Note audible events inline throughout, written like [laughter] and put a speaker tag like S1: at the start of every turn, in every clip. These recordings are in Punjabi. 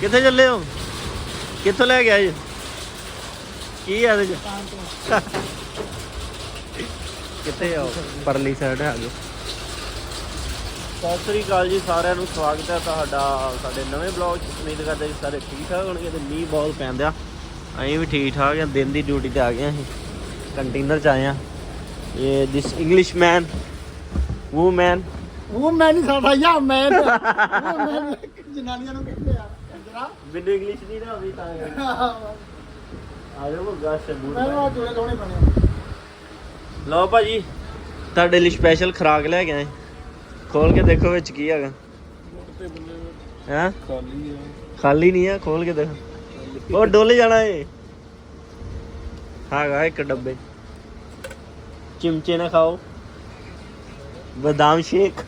S1: ਕਿੱਥੇ ਚੱਲੇ ਹੋ? ਕਿੱਥੋਂ ਲੈ ਕੇ ਆਏ? ਜੀ? ਕੀ ਆ ਇਹਦੇ ਚ? ਕਿੱਥੇ ਆਓ ਪਰਲੀ ਸਾਈਡ ਆ ਗਏ। ਸਤਿ ਸ੍ਰੀ ਅਕਾਲ ਜੀ ਸਾਰਿਆਂ ਨੂੰ ਸਵਾਗਤ ਹੈ ਤੁਹਾਡਾ ਸਾਡੇ ਨਵੇਂ ਬਲੌਗ 'ਚ। ਉਮੀਦ ਕਰਦੇ ਜੀ ਸਾਰੇ ਠੀਕ ਠਾਕ ਹੋਣਗੇ ਤੇ ਮੀਂਹ ਬਹੁਤ ਪੈਂਦਿਆ ਅਸੀਂ ਵੀ ਠੀਕ ਠਾਕ ਹਾਂ ਦਿਨ ਦੀ ਡਿਊਟੀ ਤੇ ਆ ਗਏ ਹਾਂ ਅਸੀਂ। ਕੰਟੇਨਰ 'ਚ ਆਏ ਹਾਂ ਇਹ ਦਿਸ ਇੰਗਲਿਸ਼ ਮੈਨ
S2: ਉਹ ਮੈਂ ਨਹੀਂ ਸਾਡਾ ਯਾ ਮੈਂ ਉਹ ਮੈਂ ਜਨਾਨੀਆਂ ਨੂੰ ਕਹਿੰਦੇ ਆ। ਜਰਾ
S1: ਮੈਨੂੰ ਇੰਗਲਿਸ਼ ਨਹੀਂ ਨਾ ਆਉਂਦੀ ਤਾਂ। ਆ ਜਾਓ ਗਾਸ਼ ਬੂਟ
S2: ਮੈਂ ਉਹ ਜੋੜੇ ਲਾਉਣੇ ਬਣੇ
S1: ਲਓ ਭਾਜੀ ਤੁਹਾਡੇ ਲਈ ਸਪੈਸ਼ਲ ਖਰਾਕ ਲੈ ਕੇ ਆਏ। ਖੋਲ ਕੇ ਦੇਖੋ ਵਿੱਚ ਕੀ ਹੈਗਾ। ਹੈਂ?
S2: ਖਾਲੀ ਆ।
S1: ਖਾਲੀ ਨਹੀਂ ਆ ਖੋਲ ਕੇ ਦੇਖੋ। ਉਹ ਡੁੱਲ ਜਾਣਾ ਏ। ਹੈਗਾ ਇੱਕ ਡੱਬੇ। ਚਿਮਚੇ ਨਾ ਖਾਓ। ਬਦਾਮ ਸ਼ੇਕ।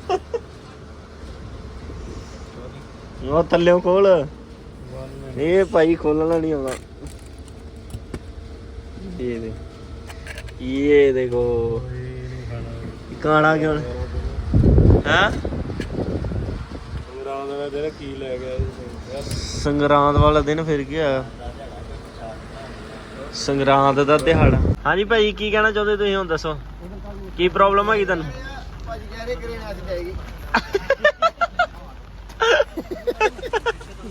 S1: ਉਹ ਥੱਲਿਓਂ ਖੋਲ ਇਹ ਭਾਈ ਖੋਲਣਾ ਨਹੀਂ ਆਉਂਦਾ। ਇਹ ਦੇ। ਇਹ ਦੇਖੋ। ਕਾਣਾ ਕਿਉਂ? ਹਾਂ?
S2: ਰਾਤ ਦਾ ਦਿਨ ਕੀ ਲੈ ਗਿਆ
S1: ਸੰਗਰਾਂਦ ਵਾਲਾ ਦਿਨ ਫਿਰ ਕੀ ਸੰਗਰਾਂਦ ਦਾ ਦਿਹਾੜਾ। ਹਾਂਜੀ ਭਾਈ, ਕੀ ਕਹਿਣਾ ਚਾਹੁੰਦੇ ਤੁਸੀਂ ਹੁਣ ਦੱਸੋ? ਕੀ ਪ੍ਰੋਬਲਮ ਹੈਗੀ ਤੁਹਾਨੂੰ?
S2: ਭਾਜੀ ਕਹਿ ਰਹੇ ਕਰੇਨ ਅੱਜ ਜਾਏਗੀ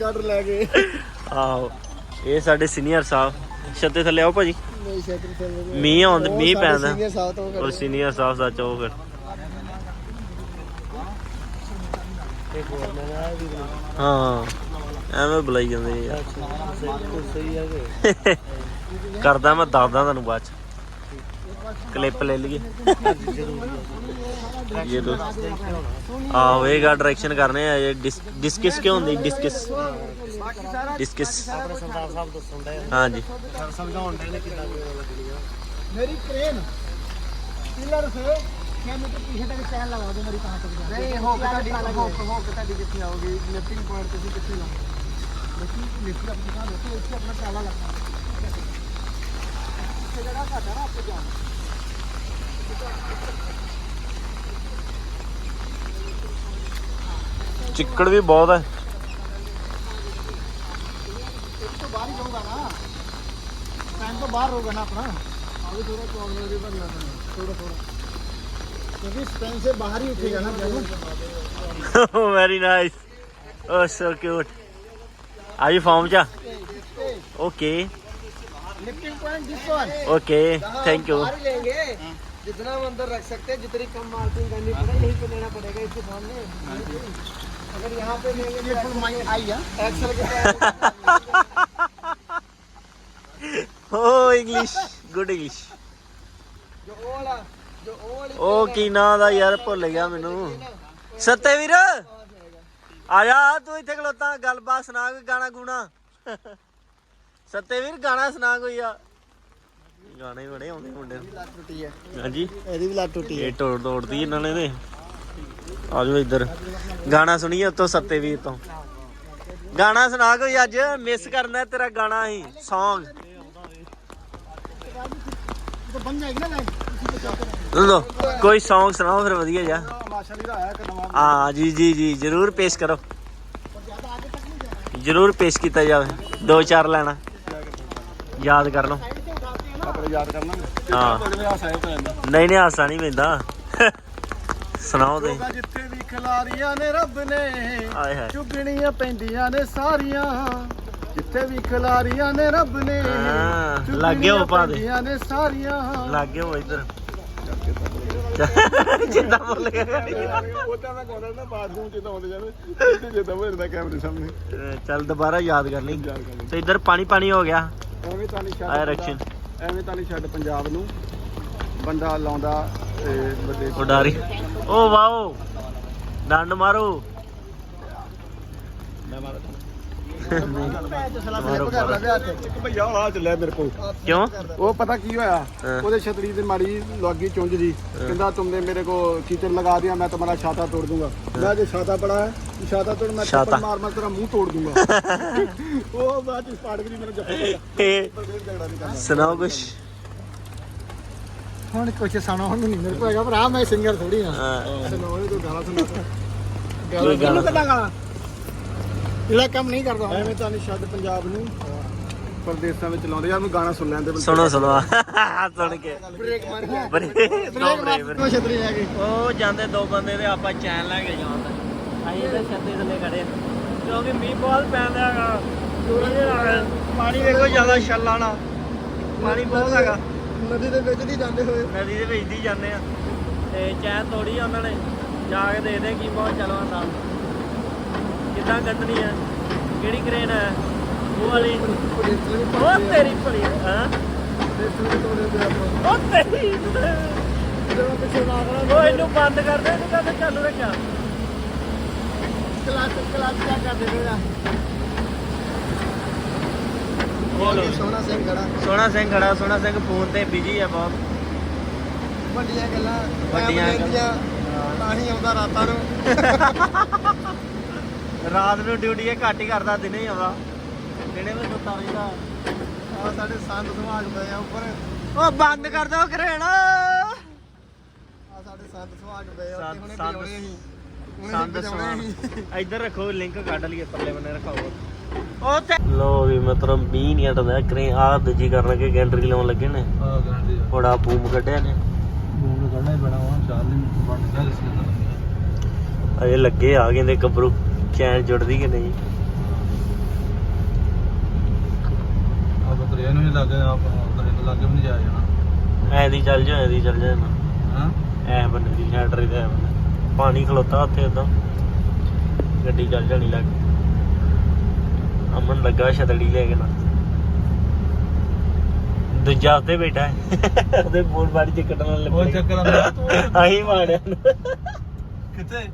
S2: ਗਾਡਰ ਲੈ ਗਏ
S1: ਆਹੋ, ਇਹ ਸਾਡੇ ਸੀਨੀਅਰ ਸਾਹਿਬ। ਛੱਤੇ ਥੱਲੇ ਆਓ ਭਾਜੀ।
S2: ਨਹੀਂ ਸ਼ੇਕਰ ਚੱਲ
S1: ਮੀਂਹ ਆਉਂਦਾ ਮੀਂਹ ਪੈਂਦਾ
S2: ਸੀਨੀਅਰ ਸਾਹਿਬ ਤੋਂ
S1: ਉਹ ਸੀਨੀਅਰ ਸਾਹਿਬ ਸੱਚ ਉਹ ਫਿਰ। ਹਾਂ, ਐਵੇਂ ਬੁਲਾਈ ਜਾਂਦੇ ਯਾਰ। ਕਰਦਾ ਮੈਂ ਦੱਸਦਾ ਤੁਹਾਨੂੰ ਬਾਅਦ ਚ। ਕਲਿੱਪ ਲੈ ਲਈਏ। ਇਹ ਲੋ ਆਹ ਵੇਗਾ ਡਾਇਰੈਕਸ਼ਨ ਕਰਨੇ ਆ, ਇਹ ਡਿਸ- ਡਿਸਕਸ ਕਿਉਂ ਹੁੰਦੀ ਡਿਸਕਸ ਡਿਸਕਸ
S2: ਸਰਦਾਰ ਸਾਹਿਬ ਦੱਸਣ ਦੇ
S1: ਹਾਂਜੀ।
S2: ਸਮਝਾਉਣ ਦੇ ਨੇ ਕਿਦਾਂ ਮੇਰੀ ਕ੍ਰੇਨ ਪਿਲਰ ਸੇ ਮੈਨੂੰ ਤੇ ਪੀछे ਤੱਕ ਚੈਨ ਲਗਾ ਦੇ ਮੇਰੀ ਕਹਾਂ ਤੱਕ ਜਾ ਨਹੀਂ ਹੋ ਕੇ ਤੁਹਾਡੀ ਹੋ ਕੇ ਹੋ ਕੇ ਤੁਹਾਡੀ ਕਿੱਥੇ ਆਉਗੀ ਲਿਫਟਿੰਗ ਪੁਆਇੰਟ ਤੁਸੀਂ ਕਿੱਥੇ ਲਾਉਂਗੇ ਲਿਫਟਿੰਗ ਲਿਫਟ ਆਪਣੀ ਥਾਂ ਦੇਖੋ ਇੱਥੇ ਆਪਣਾ ਚਾਲਾ ਲੱਗਣਾ ਤੇ ਜਿਹੜਾ ਸਾਡਾ ਨਾ ਆਪੇ ਜਾ
S1: ਚਿੱਕੜ ਵੀ ਬਹੁਤ ਹੈ
S2: तो बाहर ही ना। टाइम तो बाहर होगा ना अपना। अभी थोड़ा कॉर्नर भी बन है थोड़ा थोड़ा। क्योंकि स्पेन से बाहर ही उठेगा ना
S1: very nice oh so cute are you
S2: form चा okay lifting
S1: point this one
S2: okay thank you जितना हम अंदर रख सकते हैं जितनी कम मार्किंग करनी पड़ेगा यहीं पे लेना पड़ेगा इसके सामने। अगर यहाँ पे लेंगे तो एक्सल के
S1: ਹੋ ਇੰਗਲਿਸ਼ ਗੁੱਡ ਇੰਗਲਿਸ਼
S2: ਜੋ ਉਹ ਵਾਲਾ ਜੋ ਉਹ ਵਾਲੀ
S1: ਉਹ ਕੀ ਨਾਂ ਦਾ ਯਾਰ ਭੁੱਲ ਗਿਆ ਮੈਨੂੰ। ਸੱਤੇ ਵੀਰ ਆ ਜਾ ਤੂੰ ਇੱਥੇ ਖਲੋਤਾ ਗੱਲਬਾਤ ਸੁਣਾ ਕੋਈ ਗਾਣਾ ਗੂਣਾ। ਸੱਤੇ ਵੀਰ ਗਾਣਾ ਸੁਣਾ ਕੋਈ ਆ। ਗਾਣੇ ਹੀ ਬੜੇ ਆਉਂਦੇ ਮੁੰਡੇ ਨੂੰ।
S2: ਲੱਤ ਟੁੱਟੀ ਹੈ
S1: ਹਾਂਜੀ।
S2: ਇਹਦੀ ਵੀ ਲੱਤ ਟੁੱਟੀ ਹੈ।
S1: ਇਹ ਤੋੜ ਤੋੜਦੀ ਇਹਨਾਂ ਨੇ ਤੇ। ਆ ਜਾਓ ਇੱਧਰ। ਗਾਣਾ ਸੁਣੀਏ ਉੱਤੋਂ ਸੱਤੇ ਵੀਰ ਤੋਂ। ਗਾਣਾ ਸੁਣਾ ਕੋਈ ਅੱਜ ਮਿਸ ਕਰਨਾ ਤੇਰਾ ਗਾਣਾ ਹੀ
S2: ਸੌਂਗ
S1: ਬਣ ਕੋਈ ਸੌਂਗ ਸੁਣਾਓ ਫਿਰ ਵਧੀਆ
S2: ਜਾ ਮਾਸ਼ਾਅੱਲਾ ਦਾ
S1: ਹਾਂ ਜੀ ਜੀ ਜੀ ਜਰੂਰ ਪੇਸ਼ ਕਰੋ। ਜਰੂਰ ਪੇਸ਼ ਕੀਤਾ ਜਾਵੇ। ਦੋ ਚਾਰ ਲੈਣਾ। ਯਾਦ ਕਰ ਲਓ। ਹਾਂ। ਨਹੀਂ ਨਹੀਂ ਹਾਸਾ ਨਹੀਂ ਪੈਂਦਾ। ਸੁਣਾਓ
S2: ਤੇ ਜਿੱਥੇ ਵੀ ਖਿਲਾਰੀਆਂ ਨੇ ਰੱਬ ਨੇ ਚੁਗਣੀਆਂ ਪੈਂਦੀਆਂ ਨੇ ਸਾਰੀਆਂ। ਜਿੱਥੇ ਵੀ ਖਿਲਾਰੀਆਂ ਨੇ ਰੱਬ ਨੇ
S1: ਹਾਂ,
S2: ਚੁਗਣੀਆਂ
S1: ਲਾਗੇ ਹੋ ਪਾ ਦੇ।
S2: ਪੈਂਦੀਆਂ ਨੇ ਸਾਰੀਆਂ।
S1: ਲੱਗੇ ਹੋ ਇੱਧਰ। ਜਿੱਦਾਂ ਬੋਲ ਗਿਆ
S2: ਉਹ ਤਾਂ ਮੈਂ ਕਹਿੰਦਾ ਨਾ ਬਾਥਰੂਮ ਚ ਤਾਂ ਆਉਂਦੇ ਜਾਂਦੇ ਇੱਥੇ ਜਿੱਦਾਂ ਹੋਇਆ ਕੈਮਰੇ ਸਾਹਮਣੇ।
S1: ਚੱਲ ਦੁਬਾਰਾ ਯਾਦ ਕਰ ਲਈ।
S2: ਯਾਦ ਕਰ ਲਈ।
S1: ਤੇ ਇੱਧਰ ਪਾਣੀ ਪਾਣੀ ਹੋ ਗਿਆ।
S2: ਐਵੇਂ ਤਾਂ ਨਹੀਂ ਛੱਡ
S1: ਆਇਆ
S2: ਬੰਦਾ-
S1: ਰੈਕਸ਼ਨ
S2: ਐਵੇਂ ਤਾਂ ਨਹੀਂ ਛੱਡ ਪੰਜਾਬ ਨੂੰ। ਬੰਦਾ ਲਾਉਂਦਾ ਇਹ ਵੱਡੇ
S1: ਉਡਾਰੀ ਓ ਵਾਓ। ਡੰਡ ਮਾਰੋ।
S2: ਮੈਂ ਮਾਰਾ
S1: ਮਾਰੋ, ਮਾਰੋ।
S2: ਇੱਕ ਭਈਆ ਹਲਾ ਚੱਲਿਆ ਮੇਰੇ ਕੋਲ
S1: ਕਿਉਂ?
S2: ਉਹ ਪਤਾ ਕੀ ਹੋਇਆ? ਉਹਦੇ ਛਤਰੀ ਤੇ ਮਾੜੀ ਲੱਗੀ ਚੁੰਝ ਦੀ ਕਹਿੰਦਾ ਤੁਮਨੇ ਮੇਰੇ ਕੋ ਕੀਚੜ ਲਗਾ ਦਿਆ ਮੈਂ ਤੁਹਾਡਾ ਛਾਤਾ ਤੋੜ ਦੂੰਗਾ। ਮੈਂ
S1: ਜੇ
S2: ਛਾਤਾ ਬੜਾ ਹੈ ਛਾਤਾ ਤੋੜ ਮੈਂ ਥੱਪੜ ਮਾਰ ਮਾਰ ਤੇਰਾ ਮੂੰਹ ਤੋੜ ਦੂੰਗਾ। [laughs] ਉਹ
S1: ਬਾਅਦ
S2: ਚ ਪਾੜ ਗਈ ਮੈਨੂੰ ਜੱਫਾ
S1: ਸੁਣਾਓ ਕੁਛ?
S2: ਹੁਣ ਕੁਛ ਸੁਣਾਉਣ ਨੂੰ ਨਹੀਂ ਮੇਰੇ ਕੋਲ ਹੈਗਾ ਭਰਾ ਮੈਂ ਸਿੰਗਰ ਥੋੜੀ
S1: ਹਾਂ।
S2: ਸੁਣਾਉਣੇ ਤੋਂ ਗਾਣਾ ਸੁਣਾ।
S1: ਕੋਈ ਗਾਣਾ
S2: ਜਿਹੜਾ ਕੰਮ ਨਹੀਂ ਕਰਦਾ ਐਵੇਂ ਤਾਂ ਨਹੀਂ ਸ਼ਾਇਦ ਪੰਜਾਬ ਨੂੰ ਪਰਦੇਸਾਂ ਵਿੱਚ ਲਾਉਂਦੇ ਯਾਰ ਨੂੰ ਗਾਣਾ ਸੁਣ ਲੈਂਦੇ
S1: ਸੁਣੋ ਸੁਣੋ। [laughs] ਸੁਣ ਕੇ।
S2: ਬ੍ਰੇਕ ਮਾਰ ਗਿਆ
S1: ਬਰੇ
S2: ਬ੍ਰੇਕ ਮਾਰ ਕੇ ਛਤਰੀ ਲੈ ਕੇ?
S1: ਉਹ ਜਾਂਦੇ ਦੋ ਬੰਦੇ ਤੇ ਆਪਾਂ ਚੈਨ ਲੈ ਕੇ ਜਾਵਾਂਗੇ ਅਸੀਂ ਇਹਦੇ ਛੱਤੇ ਥੱਲੇ ਖੜੇ ਆ। ਕਿਉਂਕਿ ਮੀਂਹ ਬਹੁਤ ਪੈਂਦਾ ਹੈਗਾ। ਇਹਦੇ ਨਾਲ ਪਾਣੀ ਵੇਖੋ ਜ਼ਿਆਦਾ ਛੱਲਾ ਨਾ ਪਾਣੀ ਬਹੁਤ ਹੈਗਾ।
S2: ਨਦੀ ਦੇ ਵਿੱਚ ਨਹੀਂ ਜਾਂਦੇ ਹੋਏ।
S1: ਨਦੀ ਦੇ ਵਿੱਚ ਦੀ ਜਾਂਦੇ ਆ। ਤੇ ਚੈਨ ਤੋੜੀ ਆ ਉਹਨਾਂ ਨੇ। ਜਾ ਕੇ ਦੇਖਦੇ ਕੀ ਬਹੁਤ ਚਲਵਾਂਦਾ ਕਿੱਦਾਂ ਕੱਢਣੀ ਆ ਕਿਹੜੀ ਕਰੇਨ ਹੈ ਉਹ ਵਾਲੀ। ਉਹ ਤੇਰੀ ਭਲੀ ਹਾਂ? ਉਹ ਤੇਰੀ। ਉਹ ਇਹਨੂੰ ਬੰਦ ਕਰ ਦੇ ਇਹਨੂੰ ਕਹਿੰਦੇ ਚਾਲੂ ਰੱਖਿਆ
S2: ਕਲਾਸ ਕਲਾਸ ਕਿਆ ਕਰਦੇ
S1: ਉਹ ਲਓ।
S2: ਸੋਹਣਾ ਸਿੰਘ ਖੜਾ।
S1: ਸੋਹਣਾ ਸਿੰਘ ਖੜਾ ਸੋਹਣਾ ਸਿੰਘ ਫੋਨ ਤੇ ਬਿਜ਼ੀ ਆ ਬਹੁਤ।
S2: ਵੱਡੀਆਂ ਗੱਲਾਂ
S1: ਵੱਡੀਆਂ ਗੱਲਾਂ।
S2: ਤਾਂ ਹੀ ਆਉਂਦਾ ਰਾਤਾਂ ਨੂੰ। [laughs]
S1: ਰਾਤ ਨੂੰ ਡਿਊਟੀ ਇਹ ਘੱਟ ਹੀ ਕਰਦਾ ਦਿਨੇ ਹੀ ਆਉਂਦਾ। ਦਿਨੇ ਵਿੱਚ ਸੁੱਤਾ ਰਹਿੰਦਾ।
S2: ਆ ਸਾਡੇ ਸੰਤ ਸਮਾਜ ਪਏ ਆ ਉੱਪਰ।
S1: ਉਹ ਬੰਦ ਕਰ ਦੋ ਕਰੇਣ
S2: ਆ ਸਾਡੇ ਸੰਤ ਸਮਾਜ ਪਏ ਆ ਉੱਥੇ ਹੁਣੇ ਵਜਾਉਣੇ ਸੀ
S1: ਸੰਦ
S2: ਵਜਾਉਣੇ ਸੀ
S1: ਇੱਧਰ ਰੱਖੋ ਲਿੰਕ ਕੱਢ ਲਈਏ ਪਰਲੇ ਬੰਨੇ ਰਖਾਓ। ਉਹ ਤੇ ਲੋ ਵੀ ਮਤਲਬ ਮੀਂਹ ਨਹੀਂ ਹਟਦਾ ਕਰੇ ਆ ਦੂਜੀ ਕਰਨ ਲੱਗੇ ਗੈਂਟਰੀ ਲਾਉਣ ਲੱਗੇ ਨੇ।
S2: ਆ। ਗਾਂਧੀ
S1: ਬੜਾ ਬੂਮ ਕੱਢਿਆ ਨੇ।
S2: ਬੂਮ ਕਰਨਾ ਹੀ ਪੈਣਾ ਵਾ ਚਾਰਲੀ ਬਣ ਗਿਆ ਇਸ
S1: ਅਜੇ ਲੱਗੇ ਆ ਗਏ ਦੇ ਗੱਭਰੂ ਚੈਨ ਜੁੜਦੀ ਕਿ ਨਹੀਂ?
S2: ਆ ਬਤਰੇ ਨੂੰ ਹੀ ਲੱਗੇ ਆਪ ਬਤਰੇ ਨੂੰ ਲੱਗੇ ਵੀ ਨਹੀਂ ਜਾਇਆ ਜਾਣਾ।
S1: ਐ ਦੀ ਚੱਲ ਜਾ ਐ ਦੀ ਚੱਲ ਜਾ ਨਾ।
S2: ਹਾਂ?
S1: ਐ ਬੰਦੇ ਦੀ ਦੇ। ਪਾਣੀ ਖਲੋਤਾ ਉੱਥੇ ਉਦਾਂ ਗੱਡੀ ਚੱਲ ਜਾਣੀ ਲੱਗ। ਅਮਨ ਲੱਗਾ ਛਤੜੀ ਲੈ ਕੇ ਨਾ ਦੂਜਾ ਉੱਤੇ ਬੈਠਾ ਹੈ। ਉਹਦੇ ਬੋਲ ਬਾੜੀ ਚ ਕੱਟਣ
S2: ਉਹ
S1: ਲੱਗੇ
S2: ਚੱਕਰ ਆਉਂਦਾ ਤੂੰ
S1: ਆਹੀ ਮਾਰਿਆ।
S2: ਕਿੱਥੇ?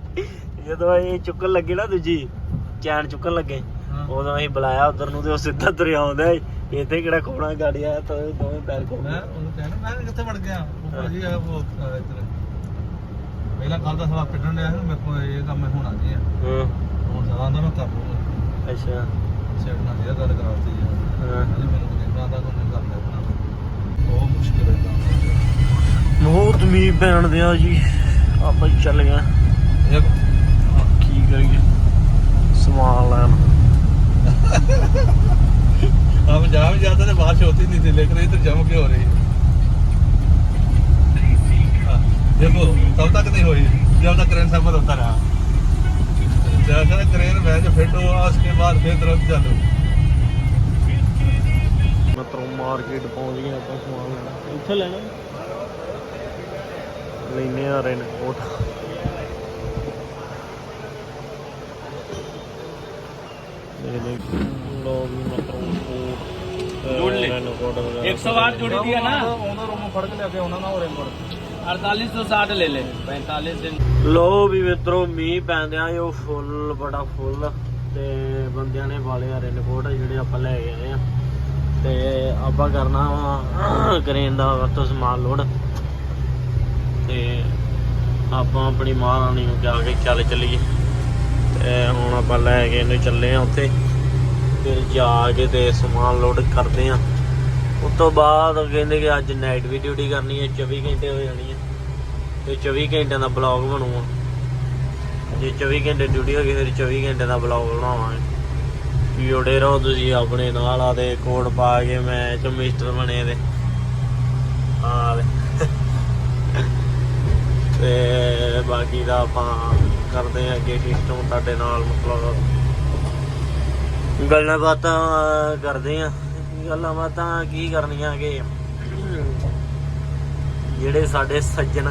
S1: ਜਦੋਂ ਇਹ ਚੁੱਕਣ ਲੱਗੇ ਨਾ ਦੂਜੀ ਚੈਨ ਚੁੱਕਣ ਲੱਗੇ।
S2: ਹਾਂ।
S1: ਉਦੋਂ ਅਸੀਂ ਬੁਲਾਇਆ ਉਧਰ ਨੂੰ ਤੇ ਉਹ ਸਿੱਧਾ ਤੁਰਿਆ ਆਉਂਦਾ। ਇੱਥੇ ਕਿਹੜਾ ਖੋਣਾ ਗਾੜੀ ਆਇਆ ਤਾਂ ਦੋਵੇਂ ਪੈਰ ਖੋ
S2: ਮੈਂ ਉਹਨੂੰ ਕਹਿਣਾ ਮੈਂ ਕਿੱਥੇ ਵੜ ਗਿਆ? ਉਹ ਆ ਉਹ ਇੱਧਰ। ਪਹਿਲਾਂ ਕੱਲ ਦਾ ਸਾਲਾ ਪਿੱਟਣ ਡਿਆ ਸੀ ਮੇਰੇ ਕੋਲ ਇਹ ਕੰਮ ਹੋਣਾ ਆ।
S1: ਹਾਂ।
S2: ਹੁਣ ਸਾਲਾ ਆਂਦਾ ਮੈਂ ਕਰ ਲੂੰਗਾ
S1: ਅੱਛਾ।
S2: ਨਾਲ ਦੀ ਗੱਲ ਯਾਰ
S1: ਹਾਂ।
S2: ਅਜੇ ਮੈਨੂੰ ਕਿੰਨਾ ਦਾ ਕੋਈ ਕਰ ਲੈਣਾ ਬਹੁਤ ਮੁਸ਼ਕਿਲ ਹੈ ਕੰਮ।
S1: ਬਹੁਤ ਮੀਂਹ ਪੈਣ ਦਿਆ ਜੀ। ਆਪਾਂ ਹੀ ਚੱਲ ਗਏ।
S2: ਇੱਕ
S1: ਕੀ ਕਰੀਏ ਸਮਾਨ ਲੈਣ
S2: हम जहाँ भी जाते थे बारिश होती नहीं थी लेकिन इधर जम के हो रही है हाँ, देखो तब तक नहीं हुई जब तक क्रेन सफर होता रहा जैसे क्रेन वैसे फिट हुआ उसके बाद फिर तुरंत चालू
S1: ਮਤਲਬ ਮਾਰਕੀਟ ਪਹੁੰਚ ਗਏ ਆਪਾਂ ਸਮਾਨ ਲੈਣਾ ਇੱਥੇ ਲੈਣਾ ਲੈਨੇ ਆ ਰੇਨ
S3: जोड़ ले।
S1: ਰੇਨ ਕੋਟ ਵਗੈਰਾ
S3: 108 जोड़ी दिया ना
S2: ਉਹਨਾਂ ਰੂਮ ਫੜ ਕੇ ਲੈ ਕੇ ਆਉਣਾ ਨਾ ਹੋ ਰੇਨ
S3: अड़तालीस सौ साठ ले ले पैंतालीस दिन
S1: ਲੋ ਵੀ ਮਿੱਤਰੋ ਮੀਂਹ ਪੈਂਦਿਆਂ ਉਹ ਫੁੱਲ ਬੜਾ ਫੁੱਲ ਤੇ ਬੰਦਿਆਂ ਨੇ ਵਾਲੇ ਆ ਰੇਨ ਕੋਟ ਜਿਹੜੇ ਆਪਾਂ ਲੈ ਕੇ ਆਏ ਆ ਤੇ ਆਪਾਂ ਕਰਨਾ ਵਾ ਕਰੇਨ ਦਾ ਵਰਤੋਂ ਸਮਾਨ ਲੋਡ ਤੇ ਆਪਾਂ ਆਪਣੀ ਮਾਂ ਰਾਣੀ ਨੂੰ ਕਿਹਾ ਕਿ ਚੱਲ ਚੱਲੀਏ ਤੇ ਹੁਣ ਆਪਾਂ ਲੈ ਕੇ ਇਹਨੂੰ ਚੱਲੇ ਆ ਉੱਥੇ। ਫਿਰ ਜਾ ਕੇ ਤੇ ਸਮਾਨ ਲੋਡ ਕਰਦੇ ਆ। ਉਸ ਤੋਂ ਬਾਅਦ ਕਹਿੰਦੇ ਕਿ ਅੱਜ ਨਾਈਟ ਵੀ ਡਿਊਟੀ ਕਰਨੀ ਹੈ 24 ਘੰਟੇ ਹੋ ਜਾਣੀ ਹੈ। ਤੇ 24 ਘੰਟਿਆਂ ਦਾ ਬਲੌਗ ਬਣੂਗਾ। ਜੇ 24 ਘੰਟੇ ਡਿਊਟੀ ਹੋ ਗਈ, ਫਿਰ 24 ਘੰਟੇ ਦਾ ਬਲੌਗ ਬਣਾਵਾਂਗੇ। ਜੁੜੇ ਰਹੋ ਤੁਸੀਂ ਆਪਣੇ ਨਾਲ ਆ ਦੇ ਕੋਡ ਪਾ ਕੇ ਮੈਂ ਮਿਸਟਰ ਬਣੇ ਦੇ। ਹਾਂ ਵੇ। ਤੇ ਬਾਕੀ ਦਾ ਆਪਾਂ ਕਰਦੇ ਆ ਅੱਗੇ ਸਿਸਟਮ ਤੁਹਾਡੇ ਨਾਲ, ਮਤਲਬ ਗੱਲਾਂ ਬਾਤਾਂ ਕਰਦੇ ਆ ਗੱਲਾਂ ਬਾਤਾਂ ਕੀ ਕਰਨੀਆਂ ਕਿ ਜਿਹੜੇ ਸਾਡੇ ਸੱਜਣ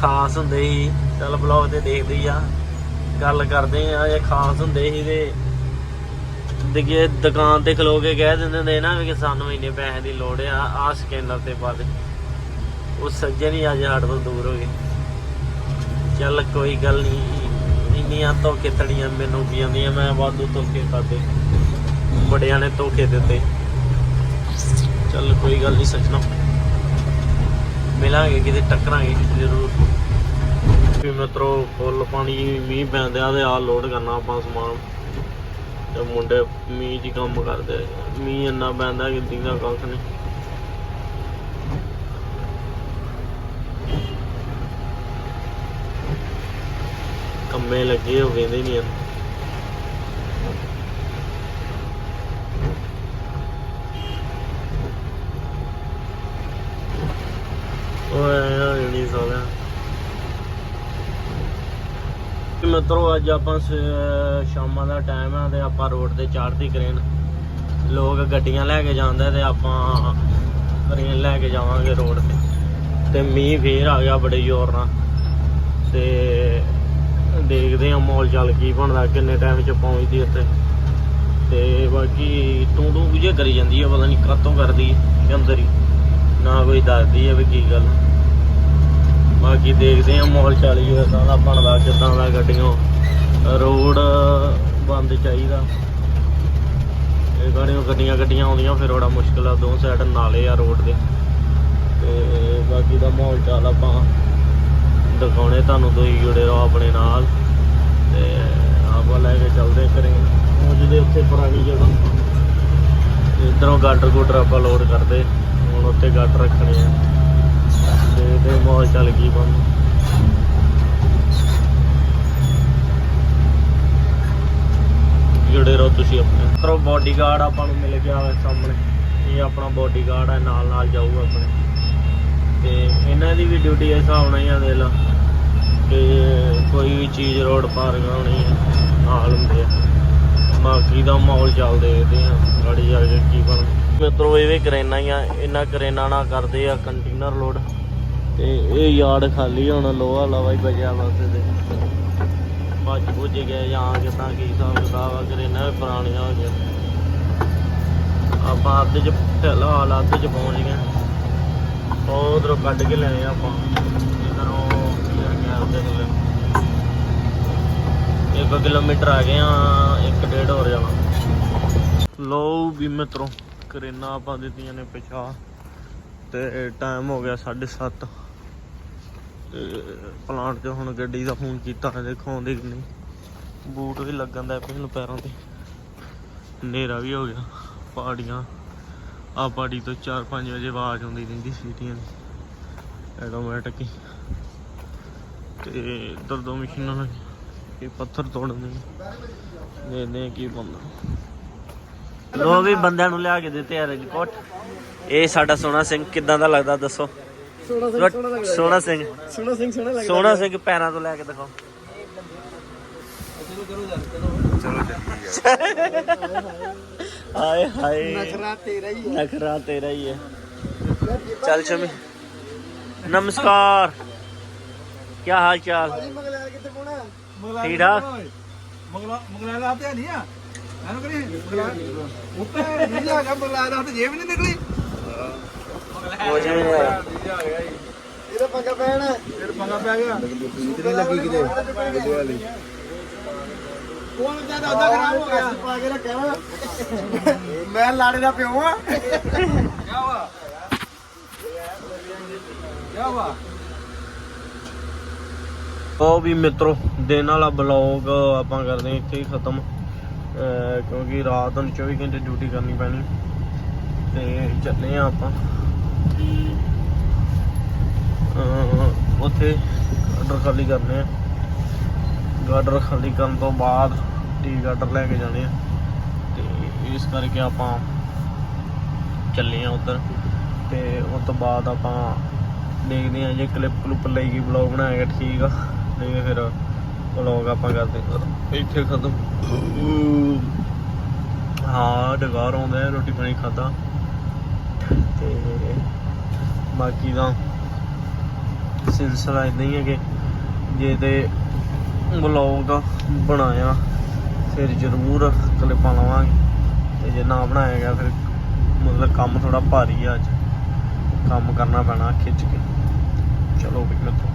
S1: ਖਾਸ ਹੁੰਦੇ ਸੀ, ਚੱਲ ਬਲੌਗ ਤੇ ਦੇਖਦੇ ਹੀ ਆ, ਗੱਲ ਕਰਦੇ ਆ ਇਹ ਖਾਸ ਹੁੰਦੇ ਸੀ ਤੇ ਦੇਖੀਏ, ਦੁਕਾਨ ਤੇ ਖਲੋ ਕੇ ਕਹਿ ਦਿੰਦੇ ਹੁੰਦੇ ਨਾ ਵੀ ਕਿ ਸਾਨੂੰ ਇੰਨੇ ਪੈਸੇ ਦੀ ਲੋੜ ਆ ਆ ਸਕੈਨਰ ਤੇ ਪਾ ਦੇ। ਉਹ ਸੱਜਣ ਹੀ ਅੱਜ ਸਾਡੇ ਤੋਂ ਦੂਰ ਹੋ ਗਏ। ਚੱਲ ਕੋਈ ਗੱਲ ਨਹੀਂ ਇੰਨੀਆਂ ਧੋਖੇ ਤੜੀਆਂ ਮੈਨੂੰ ਕੀ ਆਉਂਦੀਆਂ, ਮੈਂ ਵਾਧੂ ਧੋਖੇ ਖਾਦੇ ਬੜਿਆਂ ਨੇ ਧੋਖੇ ਦਿੱਤੇ। ਚੱਲ ਕੋਈ ਗੱਲ ਨਹੀਂ ਸੱਜਣਾ। ਮਿਲਾਂਗੇ, ਕਿਤੇ ਟੱਕਰਾਂਗੇ, ਜ਼ਰੂਰ। ਵੀ ਮਿੱਤਰੋ, ਫੁੱਲ ਪਾਣੀ, ਮੀਂਹ ਪੈਂਦਿਆ ਤੇ ਆ ਲੋਡ ਕਰਨਾ ਆਪਾਂ ਸਮਾਨ। ਤੇ ਮੁੰਡੇ ਮੀਂਹ 'ਚ ਕੰਮ ਕਰਦੇ ਮੀਂਹ ਇੰਨਾ ਪੈਂਦਾ ਕਿ ਦਿਨਾਂ ਕੱਖ ਨਹੀਂ ਅੰਮੇ ਲੱਗੇ ਹੋ ਗਏ ਨਹੀਂ ਆ। ਨਹੀਂ ਸੋਣਾ ਅੱਜ ਆਪਾਂ ਸ਼ਾਮਾਂ ਦਾ ਟਾਈਮ ਆ ਤੇ ਆਪਾਂ ਰੋਡ ਤੇ ਚੜ੍ਹਦੀ ਕਰੇਨ ਲੋਕ ਗੱਡੀਆਂ ਲੈ ਕੇ ਜਾਂਦੇ ਤੇ ਆਪਾਂ ਕਰੇਨ ਲੈ ਕੇ ਜਾਵਾਂਗੇ ਰੋਡ ਤੇ। ਤੇ ਮੀਂਹ ਫੇਰ ਆ ਗਿਆ ਬੜੇ ਜ਼ੋਰ ਨਾਲ। ਤੇ ਦੇਖਦੇ ਆ ਮੌਲ ਚੱਲ ਕੀ ਬਣਦਾ, ਕਿੰਨੇ ਟਾਈਮ ਚ ਪਹੁੰਚਦੀ ਉੱਥੇ। ਤੇ ਬਾਕੀ ਤੂੰ ਤੂੰ ਜੇ ਕਰੀ ਜਾਂਦੀ ਆ ਪਤਾ ਨਹੀਂ ਕਾਤੋਂ ਕਰਦੀ ਹੈ ਅੰਦਰ ਹੀ। ਨਾ ਕੋਈ ਦੱਸਦੀ ਹੈ ਵੀ ਕੀ ਗੱਲ। ਬਾਕੀ ਦੇਖਦੇ ਆ ਮੌਲ ਚਾਲੀ ਕਿਦਾਂ ਦਾ ਬਣਦਾ, ਕਿਦਾਂ ਦਾ ਗੱਡੀਆਂ ਰੋਡ ਬੰਦ ਚਾਹੀਦਾ। ਇਹ ਗਾੜੀਆਂ ਗੱਡੀਆਂ ਗੱਡੀਆਂ ਆਉਂਦੀਆਂ, ਫਿਰ ਬੜਾ ਮੁਸ਼ਕਲ ਆ, ਦੋ ਸਾਈਡ ਨਾਲੇ ਆ ਰੋਡ ਦੇ। ਤੇ ਬਾਕੀ ਦਾ ਮਾਹੌਲ ਚਾਲ ਆਪਾਂ ਦਿਖਾਉਣੇ ਤੁਹਾਨੂੰ ਤੁਸੀਂ ਜੁੜੇ ਰਹੋ ਆਪਣੇ ਨਾਲ। ਤੇ ਆਪਾਂ ਲੈ ਕੇ ਚੱਲਦੇ ਕਰੇ। ਉਹ ਜਿਹਦੇ ਉੱਥੇ ਪੁਰਾਣੀ ਜਗ੍ਹਾ। ਇਧਰੋਂ ਗਾਟਰ ਗੂਟਰ ਆਪਾਂ ਲੋਡ ਕਰਦੇ। ਹੁਣ ਉੱਤੇ ਗਾਟਰ ਰੱਖਣੇ ਆ। ਤੇ ਤੇ ਮਾਹੌਲ ਚੱਲ ਗਈ ਬਣ ਜੁੜੇ ਰਹੋ ਤੁਸੀਂ ਆਪਣੇ। ਤਰੋ ਬਾਡੀਗਾਰਡ ਆਪਾਂ ਨੂੰ ਮਿਲ ਗਿਆ ਵਾ ਸਾਹਮਣੇ। ਇਹ ਆਪਣਾ ਬਾਡੀਗਾਰਡ ਹੈ ਨਾਲ ਨਾਲ ਜਾਊਗਾ ਆਪਣੇ। ਤੇ ਇਹਨਾਂ ਦੀ ਵੀ ਡਿਊਟੀ ਇਸ ਹਿਸਾਬ ਨਾਲ ਹੀ ਆ ਦੇ ਲਾ। ਕਿ ਕੋਈ ਵੀ ਚੀਜ਼ ਰੋਡ ਪਾਰ ਕਰਾਉਣੀ ਹੈ ਨਾਲ ਹੁੰਦੇ ਆ। ਬਾਕੀ ਦਾ ਮਾਹੌਲ ਚੱਲ ਦੇਖਦੇ ਆ, ਗਾੜੀ ਜਾ ਕੇ ਕੀ ਬਣ। ਮਿੱਤਰੋ, ਇਹ ਵੀ ਕਰੇਨਾ ਹੀ ਆ, ਇਹਨਾਂ ਕਰੇਨਾ ਨਾਲ ਕਰਦੇ ਆ ਕੰਟੇਨਰ ਲੋਡ ਤੇ ਇਹ ਯਾਰਡ ਖਾਲੀ ਹੁਣ ਲੋਹਾ ਲਵਾ ਹੀ ਬਚਿਆ ਬਸ ਇਹਦੇ। ਭੱਜ ਭੁੱਜ ਗਏ ਜਾਂ ਕਿਦਾਂ ਕੀ ਹਿਸਾਬ ਕਿਤਾਬ ਆ, ਕਰੇਨਾ ਵੀ ਪੁਰਾਣੀਆਂ ਹੋ ਗਈਆਂ। ਆਪਾਂ ਅੱਧ ਚ ਫਿਲਹਾਲ ਅੱਧ ਚ ਪਹੁੰਚ ਗਏ। ਉਧਰੋਂ ਕੱਢ ਕੇ ਲਏ ਆਪਾਂ। ਇਧਰੋਂ ਕੀ ਆ ਗਿਆ ਉਹਦੇ ਕੋਲ। ਇੱਕ ਕਿਲੋਮੀਟਰ ਆ ਗਏ ਆ, ਇੱਕ ਡੇਢ ਹੋਰ ਜਾਣਾ। ਲਓ ਵੀ ਮਿੱਤਰੋ, ਕਰੇਨਾ ਆਪਾਂ ਦਿੱਤੀਆਂ ਨੇ ਪਿਛਾ। ਤੇ ਟਾਈਮ ਹੋ ਗਿਆ 7:30 ਤੇ ਪਲਾਂਟ 'ਚ ਹੁਣ ਗੱਡੀ ਦਾ ਫੋਨ ਕੀਤਾ ਦੇਖੋ ਆਉਂਦੀ ਕਿ ਨਹੀਂ। ਬੂਟ ਵੀ ਲੱਗਣ ਦਾ ਪਿਛਲ ਪੈਰਾਂ ਤੇ। ਹਨੇਰਾ ਵੀ ਹੋ ਗਿਆ, ਪਹਾੜੀਆਂ। ਆ ਪਹਾੜੀ ਤੋਂ 4-5 ਵਜੇ ਆਵਾਜ਼ ਆਉਂਦੀ ਰਹਿੰਦੀ ਸੀਟੀਆਂ ਦੀ। ਆਟੋਮੈਟਿਕ ਹੀ। ਤੇ ਇੱਧਰ ਦੋ ਮਸ਼ੀਨਾਂ ਨੇ ਇਹ ਪੱਥਰ ਤੋੜਨੇ ਦੇਖਦੇ ਆ ਕੀ ਬੰਦਾ ਲੋ ਵੀ ਬੰਦਿਆਂ ਨੂੰ ਲਿਆ ਕੇ ਦਿੱਤੇ ਆ ਰਜਕੋਟ। ਇਹ ਸਾਡਾ ਸੋਹਣਾ ਸਿੰਘ ਕਿਦਾਂ ਦਾ ਲੱਗਦਾ ਦੱਸੋ?
S2: ਸੋਹਣਾ
S1: ਸੋਹਣਾ ਸਿੰਘ।
S2: ਸੋਹਣਾ ਸਿੰਘ ਸੋਹਣਾ ਲੱਗਦਾ।
S1: ਸੋਹਣਾ ਸਿੰਘ ਪੈਰਾਂ ਤੋਂ ਲੈ ਕੇ ਦਿਖਾਓ। [laughs] ਹਾਏ ਹਾਏ।
S2: ਨਖਰਾ ਤੇਰਾ ਹੀ
S1: ਨਖਰਾ ਤੇਰਾ ਹੀ ਹੈ। ਚੱਲ ਸ਼ਮੀ। ਨਮਸਕਾਰ। ਕੀ ਹਾਲ ਚਾਲ?
S2: ਮਗਲਾ ਕਿੱਥੇ ਪੋਣਾ
S1: ਠੀਕ ਠਾਕ?
S4: ਮਗਲਾ ਮਗਲਾ ਦਾ ਹੱਥ ਨਹੀਂ ਆ। ਇਹਨੂੰ ਕਰੀ ਮਗਲਾ ਉੱਤੇ ਨਹੀਂ ਜਾ ਗਿਆ। ਮਗਲਾ ਦਾ ਹੱਥ ਜੇਬ ਨਹੀਂ ਨਿਕਲੀ।
S1: ਕੁਝ ਵੀ ਨਹੀਂ ਹੋਇਆ
S2: ਇਹਦਾ ਪੰਗਾ ਪੈਣਾ
S4: ਫਿਰ ਪੰਗਾ ਪੈ ਗਿਆ।
S2: ਲੱਗੀ ਕਿਤੇ? ਕੋਣ ਜ਼ਿਆਦਾ ਉਹਦਾ ਖਰਾਬ ਹੋ ਗਿਆ। ਪਾ ਕੇ ਰੱਖਿਆ ਵਾ। ਮੈਂ ਲਾੜੇ ਦਾ ਪਿਓ ਆ।
S4: ਕਿਆ ਵਾ ਕਿਆ ਵਾ
S1: ਉਹ ਵੀ ਮਿੱਤਰੋ ਦਿਨ ਵਾਲਾ ਬਲੌਗ ਆਪਾਂ ਕਰਦੇ ਹਾਂ ਇੱਥੇ ਹੀ ਖਤਮ। ਕਿਉਂਕਿ ਰਾਤ ਨੂੰ 24 ਘੰਟੇ ਡਿਊਟੀ ਕਰਨੀ ਪੈਣੀ। ਤੇ ਚੱਲੇ ਆ ਆਪਾਂ। ਉੱਥੇ ਗਾਡਰ ਖਾਲੀ ਕਰਨੇ ਆ। ਗਾਡਰ ਖਾਲੀ ਕਰਨ ਤੋਂ ਬਾਅਦ ਟੀ ਗਾਡਰ ਲੈ ਕੇ ਜਾਣੇ ਆ। ਤੇ ਇਸ ਕਰਕੇ ਆਪਾਂ ਚੱਲੇ ਆ ਉਧਰ। ਤੇ ਉਸ ਤੋਂ ਬਾਅਦ ਆਪਾਂ ਦੇਖਦੇ ਆ ਜੇ ਕਲਿੱਪ ਕਲੁੱਪ ਲਈ ਗਈ ਵਲੌਗ ਬਣਾਏਗਾ ਠੀਕ ਆ। ਨਹੀਂ ਫਿਰ ਵਲੌਗ ਆਪਾਂ ਕਰਦੇ ਇੱਥੇ ਖਤਮ। ਹਾਂ, ਡਗਾਰ ਆਉਂਦਾ ਰੋਟੀ ਪਾਣੀ ਖਾਦਾ ਤੇ ਬਾਕੀ ਦਾ ਸਿਲਸਿਲਾ ਇਦਾਂ ਹੀ ਹੈ ਕਿ ਜੇ ਤੇ ਵਲੌਗ ਬਣਾਇਆ। ਫਿਰ ਜ਼ਰੂਰ ਕਲਿੱਪਾਂ ਲਵਾਂਗੇ। ਤੇ ਜੇ ਨਾ ਬਣਾਇਆ ਗਿਆ, ਫਿਰ ਮਤਲਬ ਕੰਮ ਥੋੜਾ ਭਾਰੀ ਆ ਅੱਜ। ਕੰਮ ਕਰਨਾ ਪੈਣਾ ਖਿੱਚ ਕੇ। ਚਲੋ ਵੀ ਮਿੱਤਰੋ।